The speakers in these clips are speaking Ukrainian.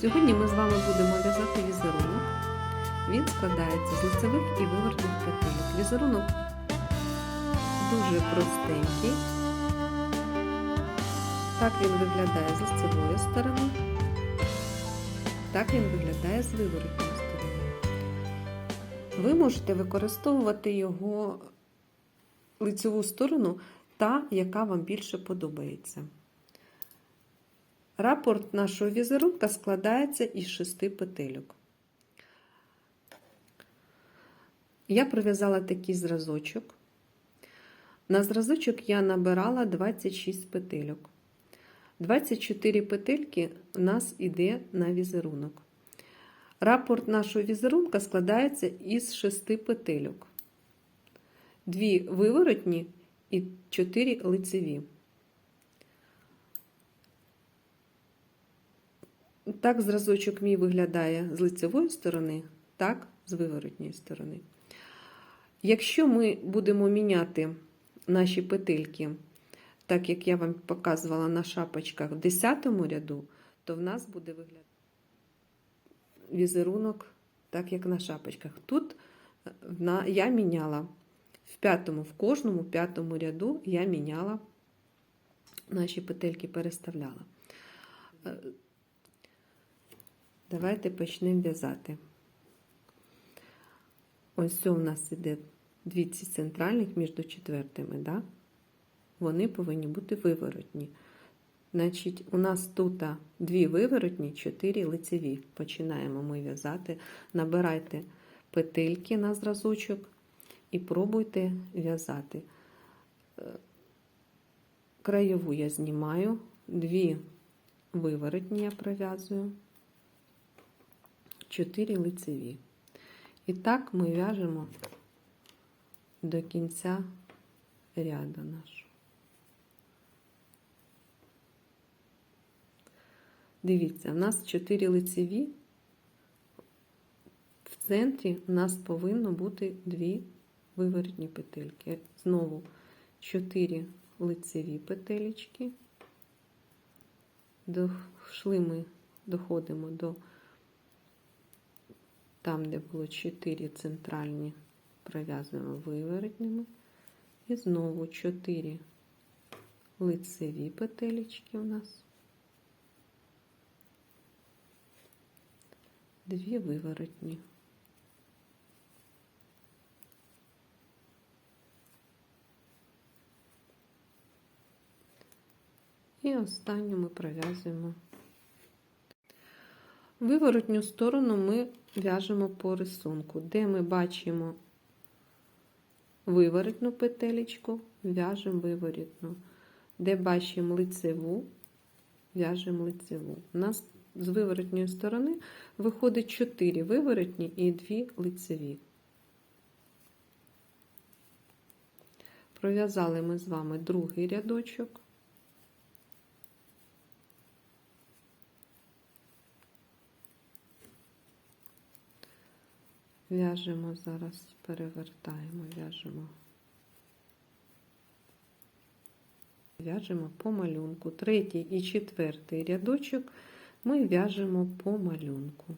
Сьогодні ми з вами будемо в'язати візерунок. Він складається з лицевих і вивертних петель. Візерунок дуже простенький. Так він виглядає з лицевої сторони, так він виглядає з виворотної сторони. Ви можете використовувати його лицеву сторону та, яка вам більше подобається. Рапорт нашого візерунка складається із шести петельок. Я пров'язала такий зразочок. На зразочок я набирала 26 петельок. 24 петельки у нас йде на візерунок. Рапорт нашого візерунка складається із 6 петельок. Дві виворотні і 4 лицеві. Так зразочок мій виглядає з лицевої сторони, так з виворотньої сторони. Якщо ми будемо міняти наші петельки, так як я вам показувала на шапочках в 10 ряду, то в нас буде виглядати візерунок, так як на шапочках. Тут я міняла в п'ятому, в кожному п'ятому ряду я міняла наші петельки, переставляла. Давайте почнемо в'язати. Ось у нас іде дві ці центральних між четвертими, да? вони повинні бути виворотні. Значить, у нас тут дві виворотні, чотири лицеві. Починаємо ми в'язати. Набирайте петельки на зразочок і пробуйте в'язати. Краєву я знімаю, дві виворотні я пров'язую. 4 лицеві. І так ми в'яжемо до кінця ряду нашого. Дивіться, у нас 4 лицеві, в центрі у нас повинно бути дві виворотні петельки. Знову 4 лицеві петелечки. Дошли ми, доходимо до там, де було 4 центральні, пров'язуємо виворотніми. І знову 4 лицеві петелечки у нас, дві виворотні. І останню ми пров'язуємо. Виворотню сторону ми в'яжемо по рисунку, де ми бачимо виворотну петелечку, в'яжемо виворотну, де бачимо лицеву, в'яжемо лицеву. У нас з виворотньої сторони виходить 4 виворотні і 2 лицеві. Пров'язали ми з вами другий рядочок. В'яжемо зараз, перевертаємо, в'яжемо. В'яжемо по малюнку. Третій і четвертий рядочок ми в'яжемо по малюнку.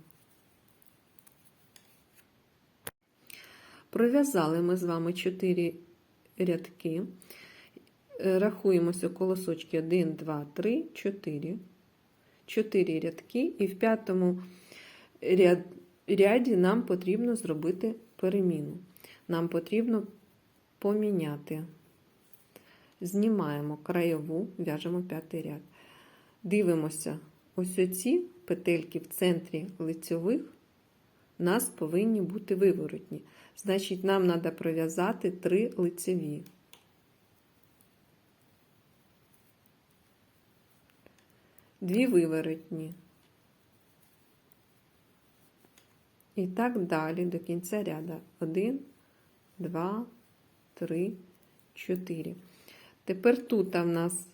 Пров'язали ми з вами 4 рядки. Рахуємося колосочки 1, 2, 3, 4. 4 рядки, і в п'ятому ряд ряді нам потрібно зробити переміну. Нам потрібно поміняти. Знімаємо краєву, в'яжемо п'ятий ряд. Дивимося, ось оці петельки в центрі лицьових нас повинні бути виворотні. Значить, нам треба пров'язати три лицеві. Дві виворотні. І так далі до кінця ряда. 1, 2, 3, 4. Тепер тут в нас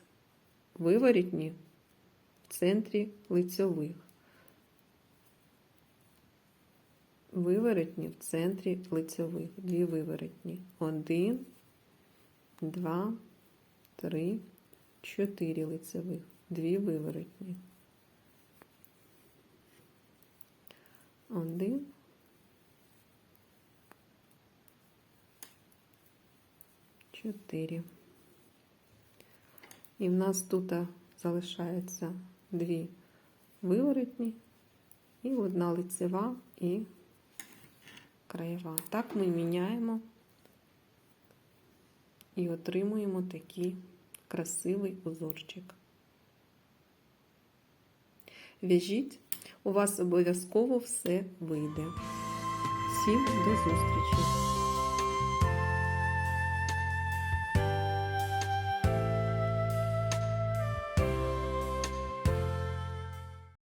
виворітні в центрі лицьових. Виворотні в центрі лицьових. Дві виворотні. 1, 2, 3, 4 лицьових. Дві виворотні. Один. Чотири. І в нас тут залишається дві виворотні і одна лицева і краєва. Так ми міняємо і отримуємо такий красивий узорчик. В'яжіть, у вас обов'язково все вийде. Всім до зустрічі!